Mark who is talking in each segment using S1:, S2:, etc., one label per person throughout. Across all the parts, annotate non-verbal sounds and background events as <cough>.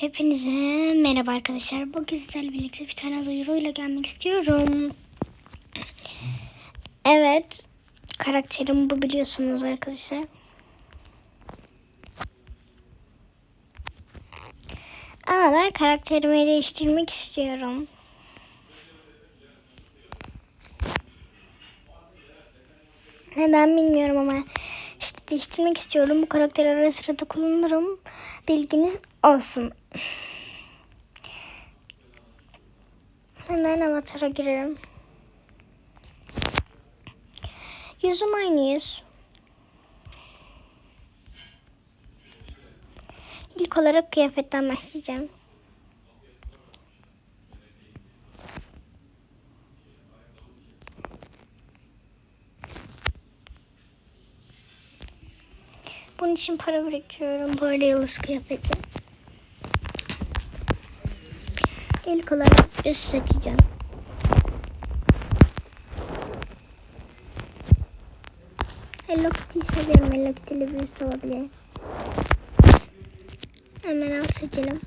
S1: Hepinize merhaba arkadaşlar. Bugün sizlerle birlikte bir tane duyuruyla gelmek istiyorum. Evet. Karakterim bu biliyorsunuz arkadaşlar. Ama ben karakterimi değiştirmek istiyorum. Neden bilmiyorum ama işte değiştirmek istiyorum. Bu karakteri ara sırada kullanırım. Bilginiz olsun. Hemen avatara girelim. Yüzüm aynı yüz. İlk olarak kıyafetten başlayacağım. Bunun için para biriktiriyorum. Böyle yıldız kıyafeti. İlk olarak üst seçeceğim. Hello Kitty seviyorum. Hello Kitty'li bir üst olabilir. Hemen alt seçelim.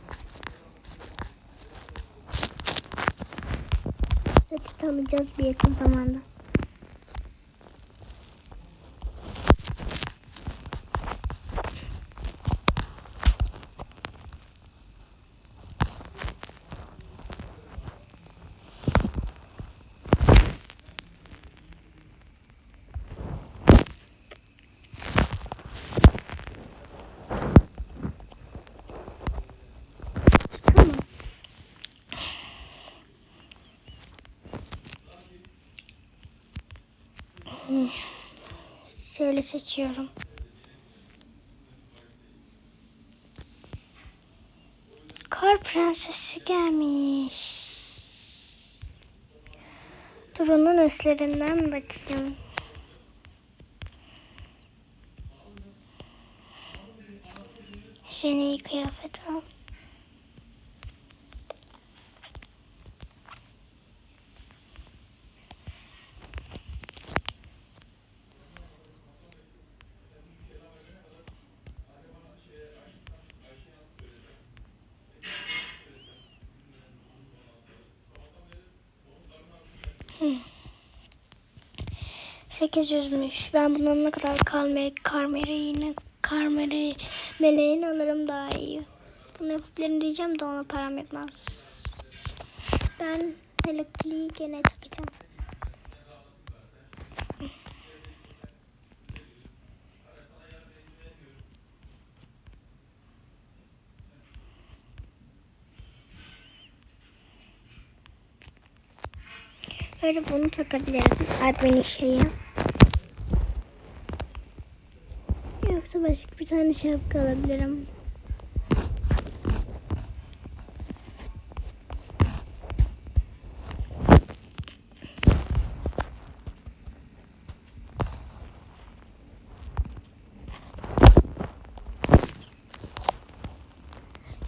S1: Seti alacağız bir yakın zamanda. Tamam. Şöyle seçiyorum. Kar prensesi gelmiş. Dur onun üstlerinden bakayım. Yeni kıyafet al. Sekiz yüzmüş. Ben bunun ne kadar karmeri, karmeri yine karmeri meleğini alırım daha iyi. Bunu yapabilirim diyeceğim de ona param yetmez. Ben elektriği gene takacağım. Böyle bunu takabilirim. Admin şeyi. Yoksa başka bir tane şapka alabilirim.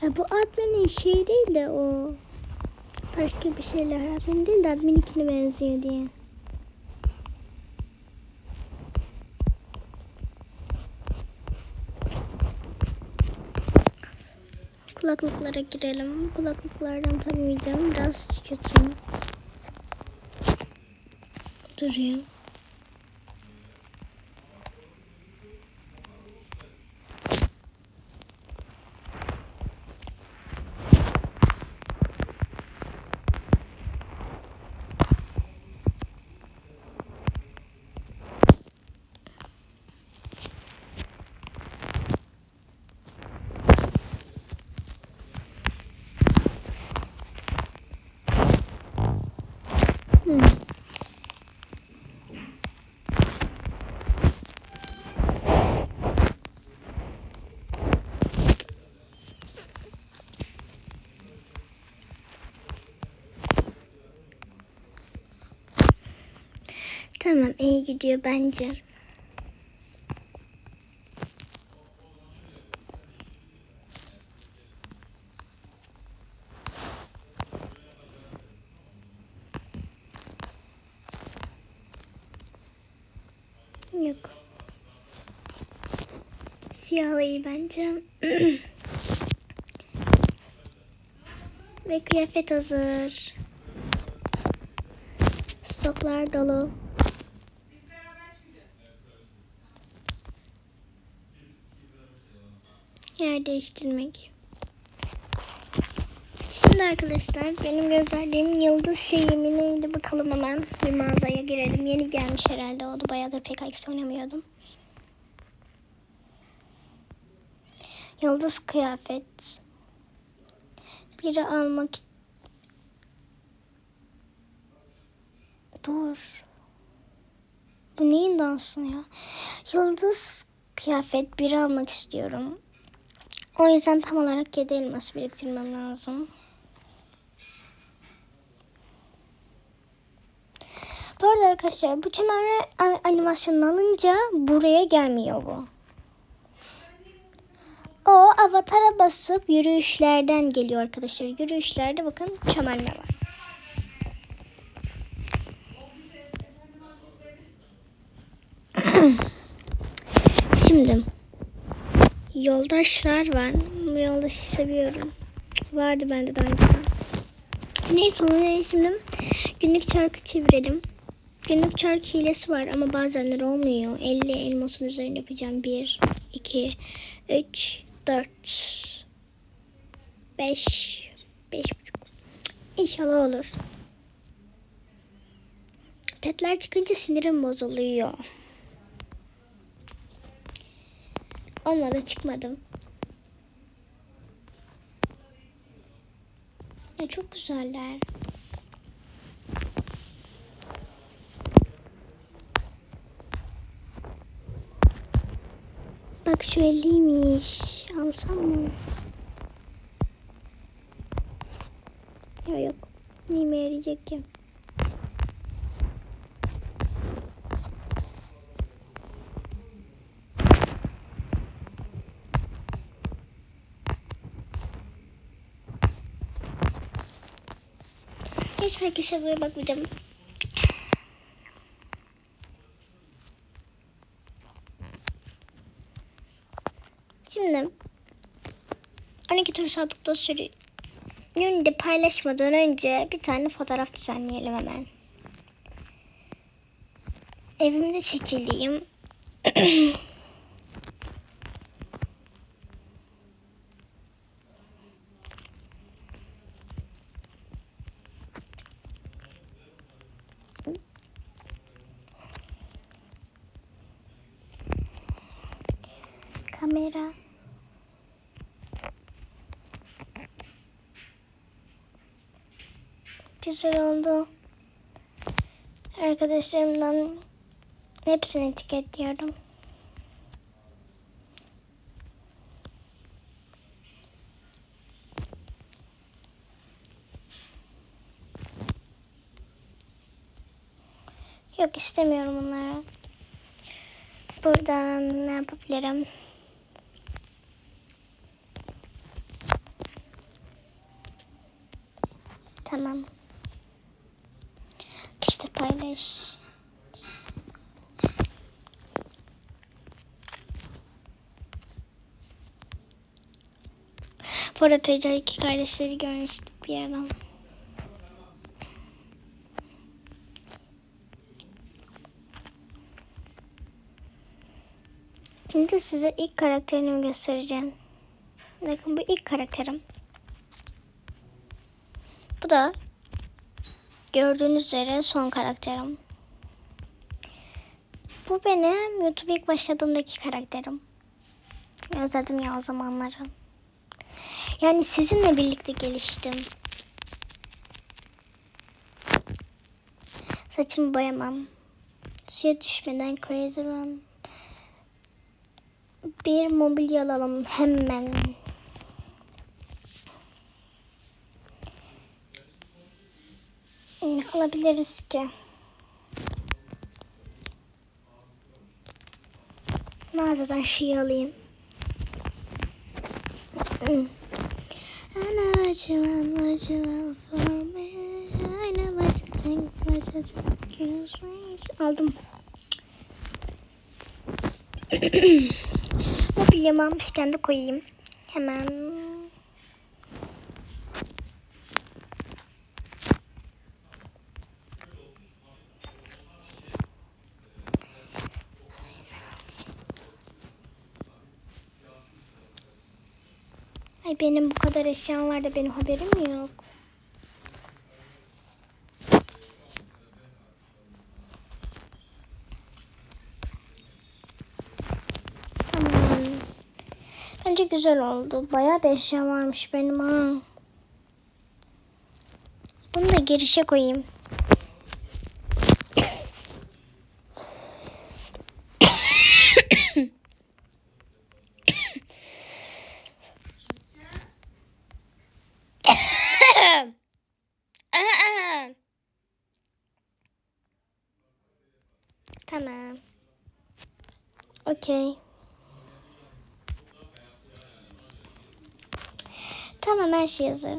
S1: Ya bu adminin şey değil de o başka bir şeyler. Admin değil de admin benziyor diye. Kulaklıklara girelim. Kulaklıklardan tanımayacağım. Biraz kötü. Duruyor. Hmm. Tamam iyi gidiyor bence. Yok. Siyahlı iyi bence. <clears throat> Ve kıyafet hazır. Stoklar dolu. Yer değiştirmek. Şimdi arkadaşlar benim gösterdiğim yıldız şeyimi neydi bakalım hemen bir mağazaya girelim. Yeni gelmiş herhalde o da bayağıdır pek X oynamıyordum. Yıldız kıyafet. Biri almak Dur. Bu neyin dansı ya? Yıldız kıyafet biri almak istiyorum. O yüzden tam olarak 7 elmas biriktirmem lazım. Bu arada arkadaşlar bu çemenle a- animasyonunu alınca buraya gelmiyor bu. O avatara basıp yürüyüşlerden geliyor arkadaşlar. Yürüyüşlerde bakın çemenler var. <clears throat> Şimdi yoldaşlar var. Yoldaşı seviyorum. Vardı bende daha önceden. Neyse onu şimdi günlük çarkı çevirelim. Günlük çark hilesi var ama bazenler olmuyor. 50 elmasın üzerinde yapacağım. 1, 2, 3, 4, 5, 5 İnşallah olur. Petler çıkınca sinirim bozuluyor. Olmadı çıkmadım. Ya çok güzeller. Bak şu elliymiş. Alsam mı? Ya yok. Neyime yarayacak ki? Hiç herkese buraya bakmayacağım. Şimdi 12 tur saatlikte sürü Yönde paylaşmadan önce bir tane fotoğraf düzenleyelim hemen. Evimde çekileyim. <clears throat> Güzel oldu. Arkadaşlarımdan hepsini etiketliyorum. Yok istemiyorum onları. Buradan ne yapabilirim? Tamam. Paylaş. Bu arada Teca iki kardeşleri görmüştük bir yerden. Şimdi size ilk karakterimi göstereceğim. Bakın bu ilk karakterim. Bu da gördüğünüz üzere son karakterim. Bu benim YouTube ilk başladığımdaki karakterim. Özledim ya o zamanları. Yani sizinle birlikte geliştim. Saçımı boyamam. Suya düşmeden Crazy Run. Bir mobilya alalım hemen. Ne alabiliriz ki? Mağazadan şey alayım. I know what you want, what you want for me. I know what you think, what you think. Aldım. <clears throat> Mobilyamı almışken de koyayım. Hemen. Ay benim bu kadar eşyam var da benim haberim yok. Tamam. Bence güzel oldu. Bayağı bir eşya varmış benim ha. Bunu da girişe koyayım. Tamam. Okey. Tamam her şey hazır.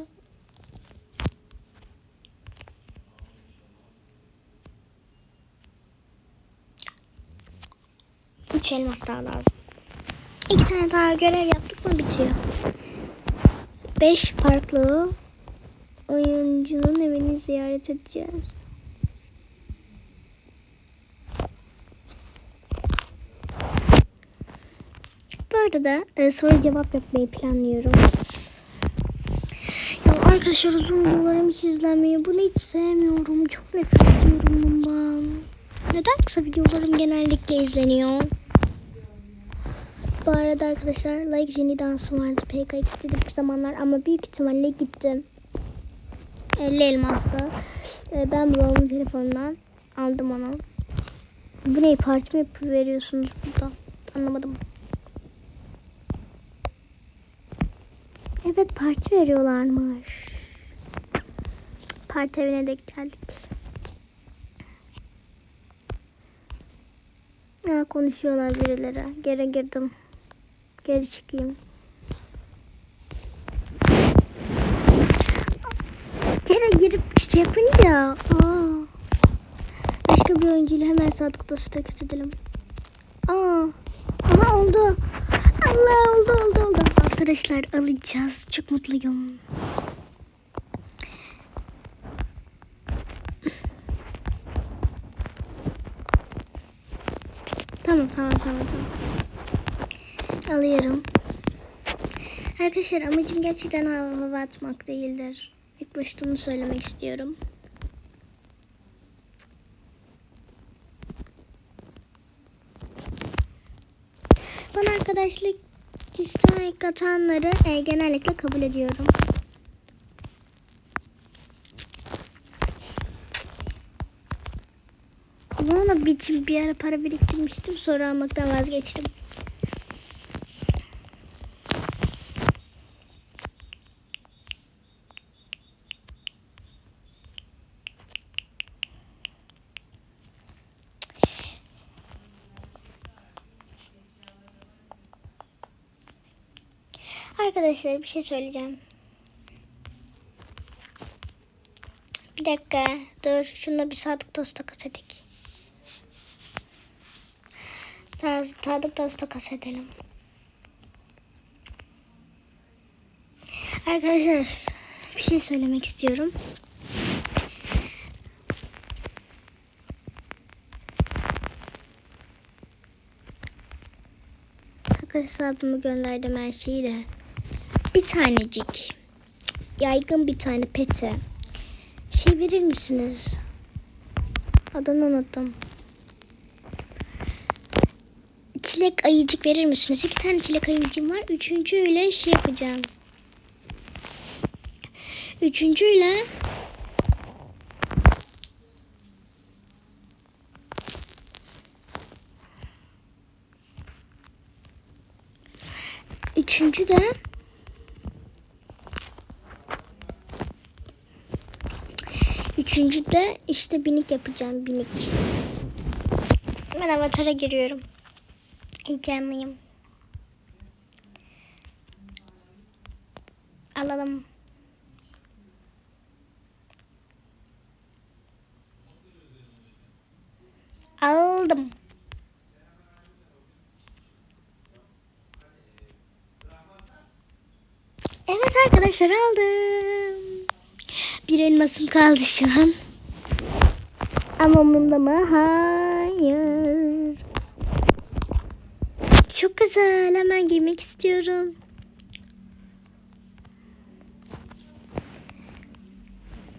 S1: Üç elmas daha lazım. İki tane daha görev yaptık mı bitiyor. Beş farklı oyuncunun evini ziyaret edeceğiz. Arada e, soru cevap yapmayı planlıyorum. Ya arkadaşlar uzun videolarım hiç izlenmiyor. Bunu hiç sevmiyorum. Çok nefret ediyorum bundan. Neden kısa videolarım genellikle izleniyor? Bu arada arkadaşlar like Jenny dansım vardı. PKX dedim bir zamanlar ama büyük ihtimalle gittim. 50 elmasla. E, ben babamın telefonundan aldım onu. Bu ne parça mı veriyorsunuz burada? Anlamadım. Evet parti veriyorlarmış. Parti evine de geldik. Ya konuşuyorlar birileri. Geri girdim. Geri çıkayım. Geri girip şey yapınca. Aa. Başka bir oyuncuyla hemen sadık dostu edelim. Aa. Aha oldu. Allah oldu oldu oldu. Arkadaşlar alacağız. Çok mutluyum. Tamam tamam tamam tamam. Alıyorum. Arkadaşlar amacım gerçekten hava, atmak değildir. İlk başta onu söylemek istiyorum. Bana arkadaşlık istek atanları e, genellikle kabul ediyorum. Bana bir, bir ara para biriktirmiştim sonra almaktan vazgeçtim. Arkadaşlar bir şey söyleyeceğim. Bir dakika dur şuna bir sadık dost takas edik. Sadık dost takas edelim. Arkadaşlar bir şey söylemek istiyorum. hesabımı gönderdim her şeyi de. Bir tanecik yaygın bir tane pete şey verir misiniz? Adını unuttum. Çilek ayıcık verir misiniz? İki tane çilek ayıcığım var. Üçüncüyle şey yapacağım. Üçüncüyle Üçüncü de Üçüncü de işte binik yapacağım binik. Ben avatara giriyorum. Heyecanlıyım. Alalım. Aldım. Evet arkadaşlar aldım. Bir elmasım kaldı şu an. Ama umurumda mı? Hayır. Çok güzel. Hemen giymek istiyorum.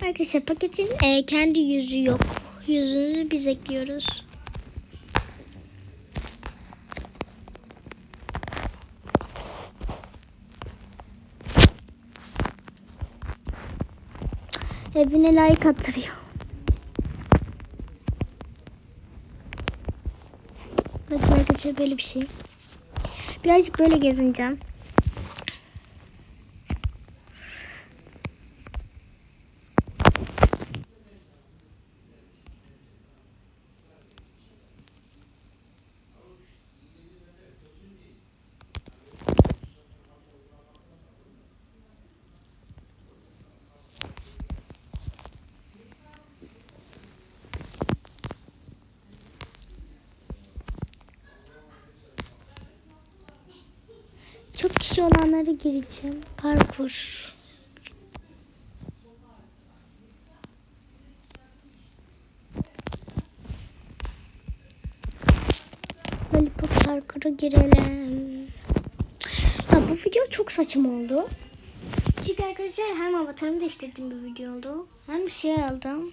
S1: Arkadaşlar paketin e, kendi yüzü yok. Yüzünü biz ekliyoruz. Evine layık attırıyor. Bakın arkadaşlar böyle bir şey. Birazcık böyle gezineceğim. Kişi olanlara gireceğim. Parkur. Lollipop parkura girelim. Ya bu video çok saçma oldu. Çünkü arkadaşlar hem avatarımı değiştirdiğim bir video oldu. Hem bir şey aldım.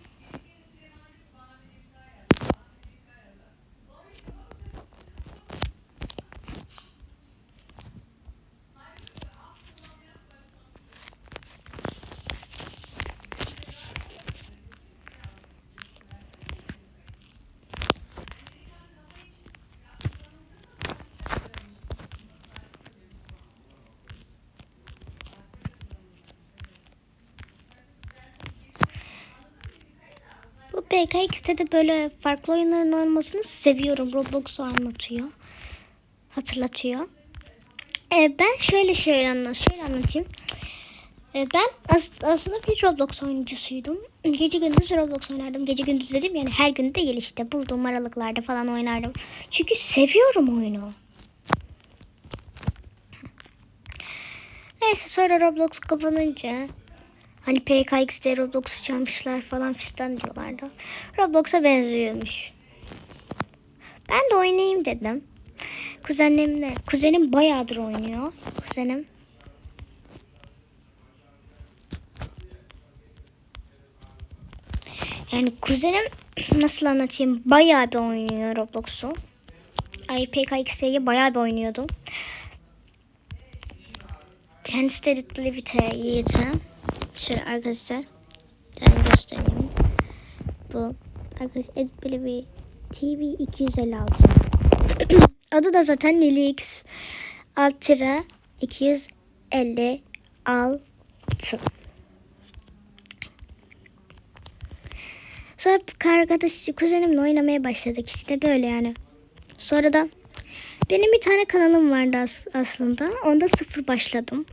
S1: Bu PKX'te de böyle farklı oyunların olmasını seviyorum. Roblox'u anlatıyor. Hatırlatıyor. Ee, ben şöyle şöyle, anlat, şöyle anlatayım. Ee, ben as- aslında bir Roblox oyuncusuydum. Gece gündüz Roblox oynardım. Gece gündüz dedim yani her gün değil işte. Bulduğum aralıklarda falan oynardım. Çünkü seviyorum oyunu. Neyse sonra Roblox kapanınca Hani PKX'de Roblox'u çalmışlar falan fistan diyorlardı. Roblox'a benziyormuş. Ben de oynayayım dedim. Kuzenimle, kuzenim bayağıdır oynuyor. Kuzenim. Yani kuzenim <clears throat> nasıl anlatayım bayağı bir oynuyor Roblox'u. Ay PKX'de bayağı bir oynuyordu. Kendisi de Little Vita yiyeceğim. Şöyle arkadaşlar. Ben göstereyim. Bu arkadaşlar Edbili bir TV 256. <clears throat> Adı da zaten Lilix alt tire 256. Sonra arkadaş kuzenimle oynamaya başladık işte böyle yani. Sonra da benim bir tane kanalım vardı as- aslında. Onda sıfır başladım.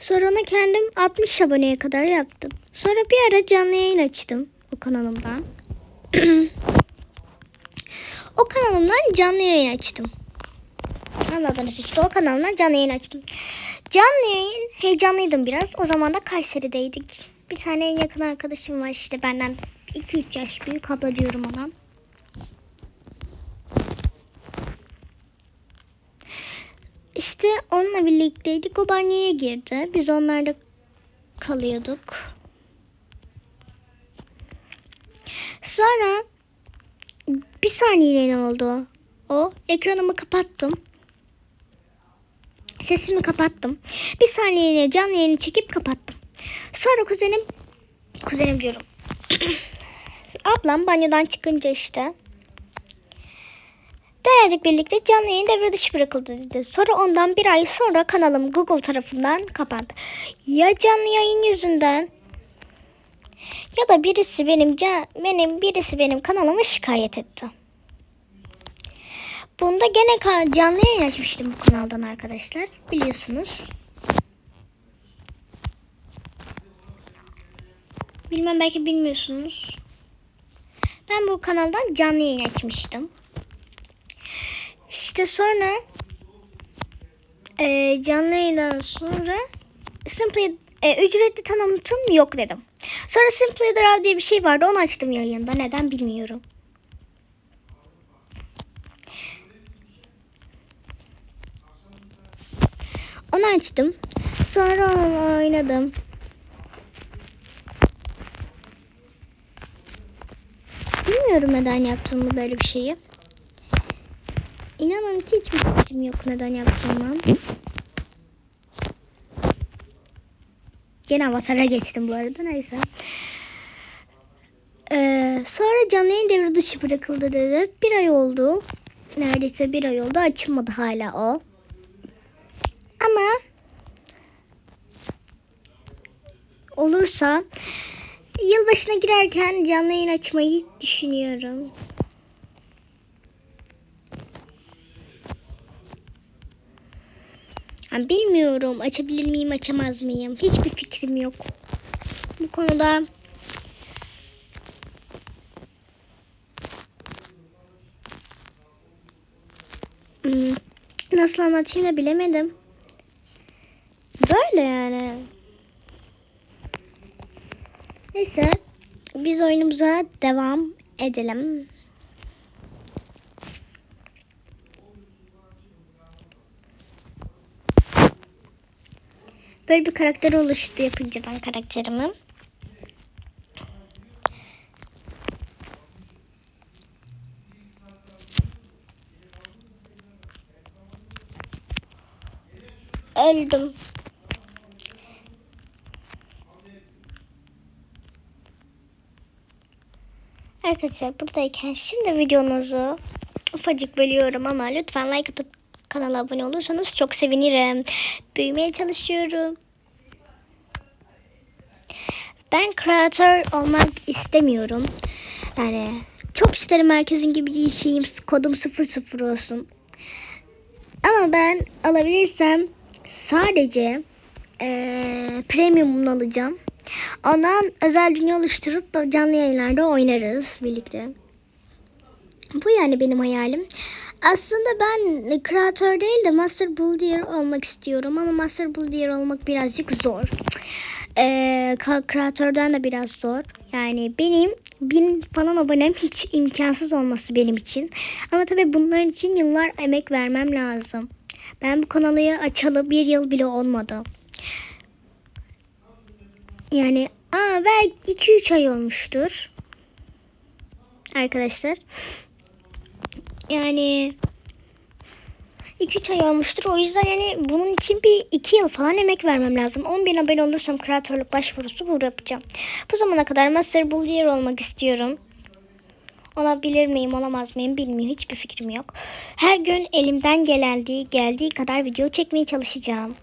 S1: Sonra onu kendim 60 aboneye kadar yaptım. Sonra bir ara canlı yayın açtım o kanalımdan. <clears throat> o kanalımdan canlı yayın açtım. Anladınız işte o kanalımdan canlı yayın açtım. Canlı yayın heyecanlıydım biraz. O zaman da Kayseri'deydik. Bir tane yakın arkadaşım var işte benden 2-3 yaş büyük abla diyorum ona. İşte onunla birlikteydik. O banyoya girdi. Biz onlarda kalıyorduk. Sonra bir saniye ne oldu? O ekranımı kapattım. Sesimi kapattım. Bir saniye canlı yayını çekip kapattım. Sonra kuzenim kuzenim diyorum. <clears throat> Ablam banyodan çıkınca işte Birazcık birlikte canlı yayın devre dışı bırakıldı dedi. Sonra ondan bir ay sonra kanalım Google tarafından kapandı. Ya canlı yayın yüzünden ya da birisi benim ca- benim birisi benim kanalıma şikayet etti. Bunda gene canlı yayın açmıştım bu kanaldan arkadaşlar. Biliyorsunuz. Bilmem belki bilmiyorsunuz. Ben bu kanaldan canlı yayın açmıştım. İşte sonra e, canlı yayından sonra Simply e, ücretli tanıtım yok dedim. Sonra Simply Drive diye bir şey vardı. Onu açtım yayında. Neden bilmiyorum. Onu açtım. Sonra onu oynadım. Bilmiyorum neden yaptım böyle bir şeyi. İnanın ki hiçbir fikrim yok neden yaptığımı. Gene avatara geçtim bu arada neyse. Ee, sonra canlı yayın devre dışı bırakıldı dedi. Bir ay oldu. Neredeyse bir ay oldu. Açılmadı hala o. Ama olursa yılbaşına girerken canlı yayın açmayı düşünüyorum. Yani bilmiyorum açabilir miyim açamaz mıyım hiçbir fikrim yok. Bu konuda Hmm, nasıl anlatayım da bilemedim. Böyle yani. Neyse biz oyunumuza devam edelim. Böyle bir karakter oluştu yapınca ben karakterimi. Öldüm. Arkadaşlar buradayken şimdi videonuzu ufacık bölüyorum ama lütfen like atıp kanala abone olursanız çok sevinirim. Büyümeye çalışıyorum. Ben kreatör olmak istemiyorum. Yani çok isterim herkesin gibi şeyim kodum 00 olsun. Ama ben alabilirsem sadece eee premium'unu alacağım. Ondan özel dünya oluşturup canlı yayınlarda oynarız birlikte. Bu yani benim hayalim. Aslında ben kreatör değil de Master Builder olmak istiyorum ama Master Builder olmak birazcık zor. Ee, kreatörden de biraz zor. Yani benim bin falan abonem hiç imkansız olması benim için. Ama tabii bunların için yıllar emek vermem lazım. Ben bu kanalı açalı bir yıl bile olmadı. Yani aa belki 2-3 ay olmuştur. Arkadaşlar. Yani 2-3 ay olmuştur. O yüzden yani bunun için bir 2 yıl falan emek vermem lazım. 10 bin abone olursam kreatörlük başvurusu bu yapacağım. Bu zamana kadar Master Builder olmak istiyorum. Olabilir miyim olamaz mıyım bilmiyorum. Hiçbir fikrim yok. Her gün elimden geldiği, geldiği kadar video çekmeye çalışacağım.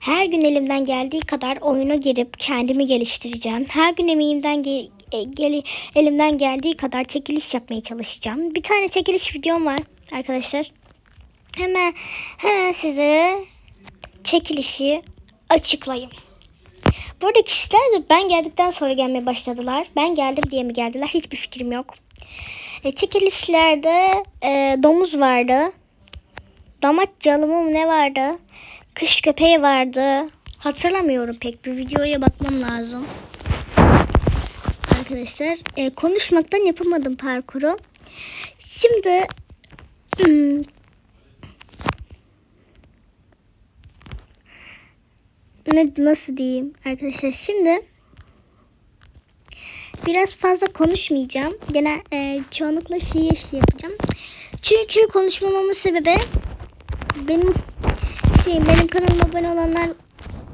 S1: Her gün elimden geldiği kadar oyuna girip kendimi geliştireceğim. Her gün emeğimden ge- e, gel elimden geldiği kadar çekiliş yapmaya çalışacağım. Bir tane çekiliş videom var arkadaşlar. Hemen hemen size çekilişi açıklayayım. Burada kişiler de ben geldikten sonra gelmeye başladılar. Ben geldim diye mi geldiler hiçbir fikrim yok. E, çekilişlerde e, domuz vardı. Damat calımı ne vardı? Kış köpeği vardı. Hatırlamıyorum pek bir videoya bakmam lazım. Arkadaşlar e, konuşmaktan yapamadım parkuru. Şimdi hmm, ne nasıl diyeyim arkadaşlar şimdi biraz fazla konuşmayacağım. Gene e, çoğunlukla şey yapacağım. Çünkü konuşmamamın sebebi benim şey benim kanalıma abone olanlar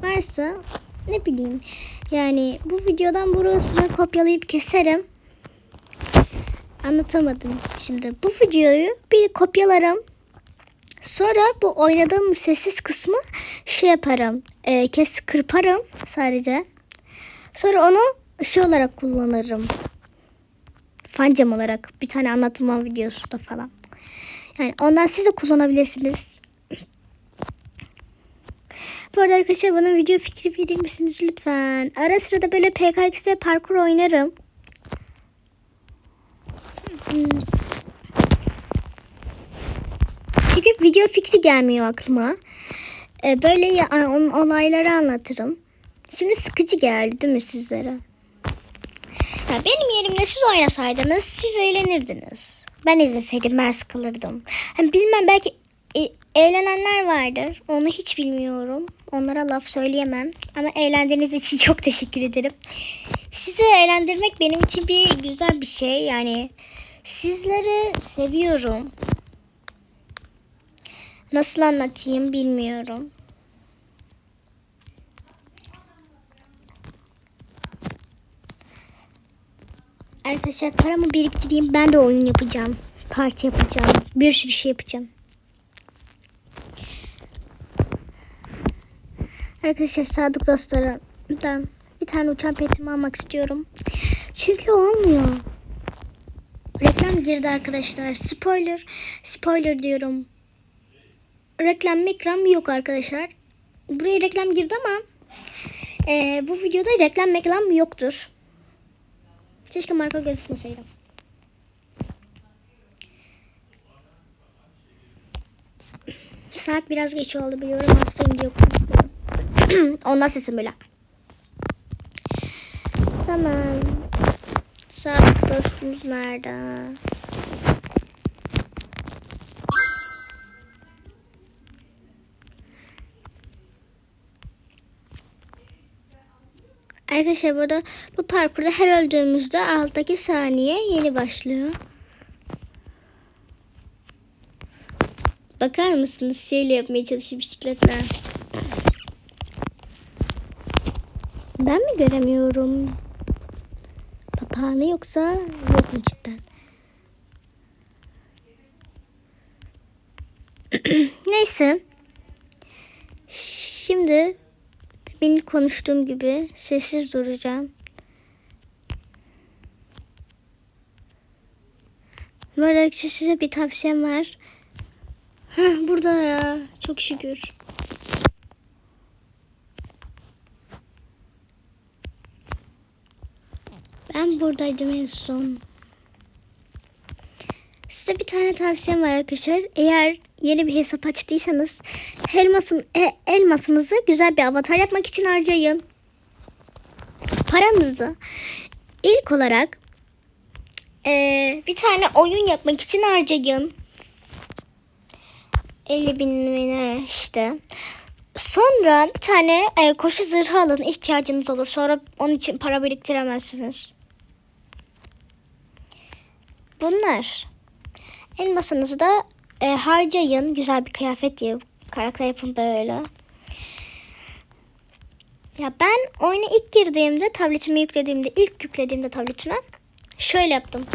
S1: varsa ne bileyim yani bu videodan burasını kopyalayıp keserim. Anlatamadım. Şimdi bu videoyu bir kopyalarım. Sonra bu oynadığım sessiz kısmı şey yaparım. E, kes kırparım sadece. Sonra onu şey olarak kullanırım. Fancam olarak bir tane anlatma videosu da falan. Yani ondan siz de kullanabilirsiniz. Bu arada arkadaşlar bana video fikri verir misiniz lütfen? Ara sırada böyle PKX'de parkur oynarım. Hmm. Çünkü video fikri gelmiyor aklıma. Ee, böyle ya, onun olayları anlatırım. Şimdi sıkıcı geldi değil mi sizlere? Ya benim yerimde siz oynasaydınız siz eğlenirdiniz. Ben izleseydim ben sıkılırdım. Hani bilmem belki e, eğlenenler vardır. Onu hiç bilmiyorum. Onlara laf söyleyemem. Ama eğlendiğiniz için <laughs> çok teşekkür ederim. sizi eğlendirmek benim için bir güzel bir şey. Yani sizleri seviyorum. Nasıl anlatayım bilmiyorum. Arkadaşlar paramı biriktireyim. Ben de oyun yapacağım. Parti yapacağım. Bir sürü şey yapacağım. Arkadaşlar sadık dostlarımdan bir tane uçan petimi almak istiyorum. Çünkü olmuyor. Reklam girdi arkadaşlar. Spoiler. Spoiler diyorum. Reklam mekram yok arkadaşlar. Buraya reklam girdi ama eee, bu videoda reklam meklam yoktur. Keşke marka gözükmeseydi. Saat biraz geç oldu biliyorum hastayım diye konuşmuyorum. <clears throat> Ondan sesim böyle. Tamam. Saat dostumuz nerede? Arkadaşlar burada bu parkurda her öldüğümüzde alttaki saniye yeni başlıyor. Bakar mısınız? Şeyle yapmaya çalışıyor bisikletle. Ben mi göremiyorum? Papağanı yoksa yok mu cidden? <clears throat> Neyse. Şimdi benim konuştuğum gibi sessiz duracağım. Arkadaşlar size bir tavsiyem var. Heh, burada ya. Çok şükür. Ben buradaydım en son. Size bir tane tavsiyem var arkadaşlar. Eğer yeni bir hesap açtıysanız elmasın, e, elmasınızı güzel bir avatar yapmak için harcayın. Paranızı ilk olarak e, bir tane oyun yapmak için harcayın. 50 bin işte. Sonra bir tane e, koşu zırhı alın ihtiyacınız olur. Sonra onun için para biriktiremezsiniz. Bunlar. Elmasınızı da e, harcayın. Güzel bir kıyafet diye karakter yapın böyle. Ya ben oyuna ilk girdiğimde tabletimi yüklediğimde ilk yüklediğimde tabletime şöyle yaptım.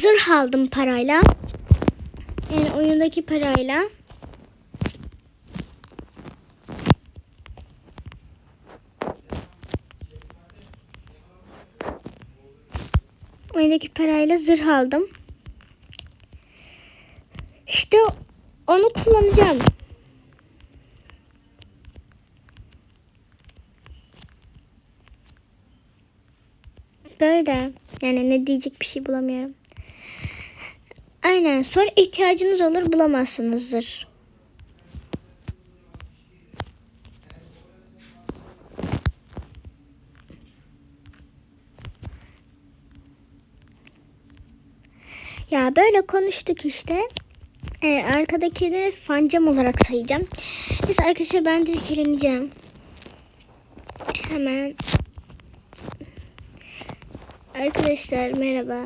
S1: Zırh aldım parayla. Yani oyundaki parayla. Oyundaki parayla zırh aldım. İşte onu kullanacağım. Böyle. Yani ne diyecek bir şey bulamıyorum. Aynen. Sonra ihtiyacınız olur bulamazsınızdır. Ya böyle konuştuk işte. Ee, arkadakini fancam olarak sayacağım. Neyse arkadaşlar ben de ilgileneceğim. Hemen. Arkadaşlar merhaba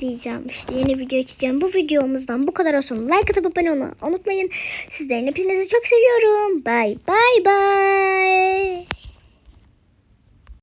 S1: diyeceğim işte yeni video çekeceğim. Bu videomuzdan bu kadar olsun. Like atıp abone olmayı unutmayın. Sizlerin hepinizi çok seviyorum. Bye bye bye.